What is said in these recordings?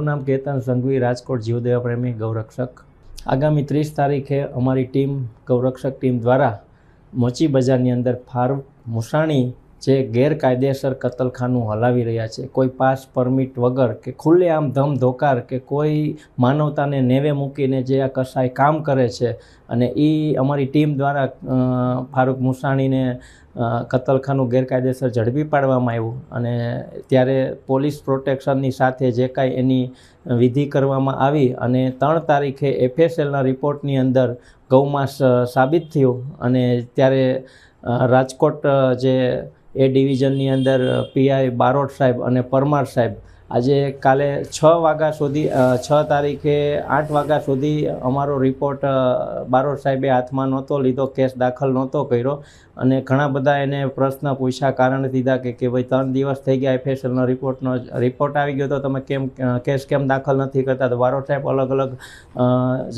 મારું નામ કેતન સંઘવી, રાજકોટ જીવદેવ પ્રેમી ગૌરક્ષક. આગામી ત્રીસ તારીખે અમારી ટીમ ગૌરક્ષક ટીમ દ્વારા મોચી બજારની અંદર ફાર્મ મુસાણી જે ગેરકાયદેસર કતલખાનું હલાવી રહ્યા છે, કોઈ પાસ પરમિટ વગર કે ખુલ્લેઆમ ધમ ધોકાર કે કોઈ માનવતાને નેવે મૂકીને જે આ કસાય કામ કરે છે અને એ અમારી ટીમ દ્વારા ફારૂક મુસાણીને કતલખાનું ગેરકાયદેસર ઝડપી પાડવામાં આવ્યું અને ત્યારે પોલીસ પ્રોટેક્શનની સાથે જે કાંઈ એની વિધિ કરવામાં આવી અને ત્રણ તારીખે એફએસએલના રિપોર્ટની અંદર ગૌમાંસ સાબિત થયું અને ત્યારે રાજકોટ જે એ ડિવિઝનની અંદર પીઆઈ બારોટ સાહેબ અને પરમાર સાહેબ આજે કાલે છ વાગ્યા સુધી છ તારીખે આઠ વાગ્યા સુધી અમારો રિપોર્ટ બારોટ સાહેબે હાથમાં નહોતો લીધો, કેસ દાખલ નહોતો કર્યો અને ઘણા બધા એને પ્રશ્ન પૂછ્યા, કારણ દીધા કે ભાઈ ત્રણ દિવસ થઈ ગયા એફએસએલનો રિપોર્ટનો રિપોર્ટ આવી ગયો તો તમે કેમ કેસ કેમ દાખલ નથી કરતા? તો બારોટ સાહેબ અલગ અલગ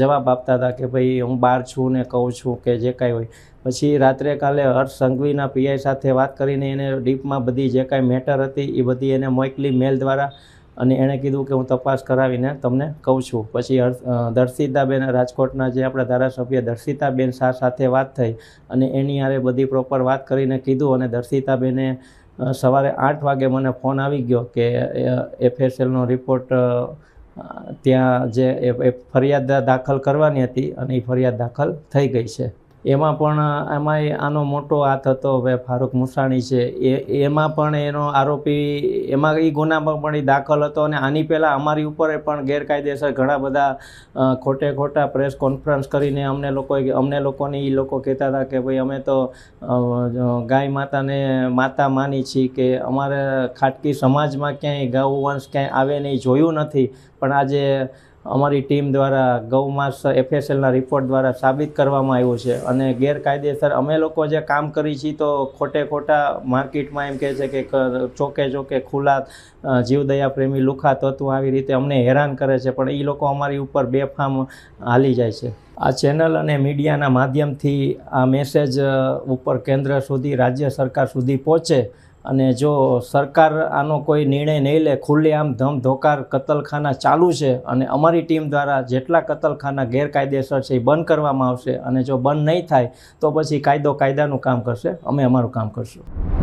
જવાબ આપતા હતા કે ભાઈ હું બહાર છું ને કહું છું કે જે કાંઈ હોય. પછી રાત્રે કાલે હર્ષ સંઘવીના પીઆઈ સાથે વાત કરીને એને ડીપમાં બધી જે કાંઈ મેટર હતી એ બધી એને મોકલી મેલ દ્વારા અને એણે કીધું કે હું તપાસ કરાવીને તમને કહું છું. પછી દર્શિતાબેન રાજકોટના જે આપણા ધારાસભ્ય દર્શિતાબેન શાહ સાથે વાત થઈ અને એની હારે બધી પ્રોપર વાત કરીને કીધું અને દર્શિતાબેને સવારે આઠ વાગે મને ફોન આવી ગયો કે એફએસએલનો રિપોર્ટ ત્યાં જે ફરિયાદ દાખલ કરવાની હતી અને એ ફરિયાદ દાખલ થઈ ગઈ છે. એમાં પણ એમાંય આનો મોટો હાથ હતો હવે ફારૂક મુસાણી છે. એ, એમાં પણ એનો આરોપી, એમાં એ ગુનામાં પણ એ દાખલ હતો અને આની પહેલાં અમારી ઉપર પણ ગેરકાયદેસર ઘણા બધા ખોટે ખોટા પ્રેસ કોન્ફરન્સ કરીને અમને લોકો, અમને લોકોને એ લોકો કહેતા હતા કે ભાઈ અમે તો ગાય માતાને માતા માની છીએ કે અમારે ખાટકી સમાજમાં ક્યાંય ગૌવંશ ક્યાંય આવે નહીં, જોયું નથી. પણ આજે અમારી ટીમ દ્વારા ગૌમાસ એફએસએલના રિપોર્ટ દ્વારા સાબિત કરવામાં આવ્યું છે. અને ગેરકાયદેસર અમે લોકો જે કામ કરી છીએ તો ખોટે ખોટા માર્કેટમાં એમ કહે છે કે ચોકે ચોકે ખુલ્લા જીવદયા પ્રેમી લુખા તત્વો આવી રીતે અમને હેરાન કરે છે. પણ એ લોકો અમારી ઉપર બેફામ હાલી જાય છે. આ ચેનલ અને મીડિયાના માધ્યમથી આ મેસેજ ઉપર કેન્દ્ર સુધી, રાજ્ય સરકાર સુધી પહોંચે અને જો સરકાર આનો કોઈ નિર્ણય નહીં લે, ખુલ્લેઆમ ધમ ધોકાર કતલખાના ચાલુ છે અને અમારી ટીમ દ્વારા જેટલા કતલખાના ગેરકાયદેસર છે એ બંધ કરવામાં આવશે અને જો બંધ નહીં થાય તો પછી કાયદો કાયદાનું કામ કરશે. અમે અમારું કામ કરશું.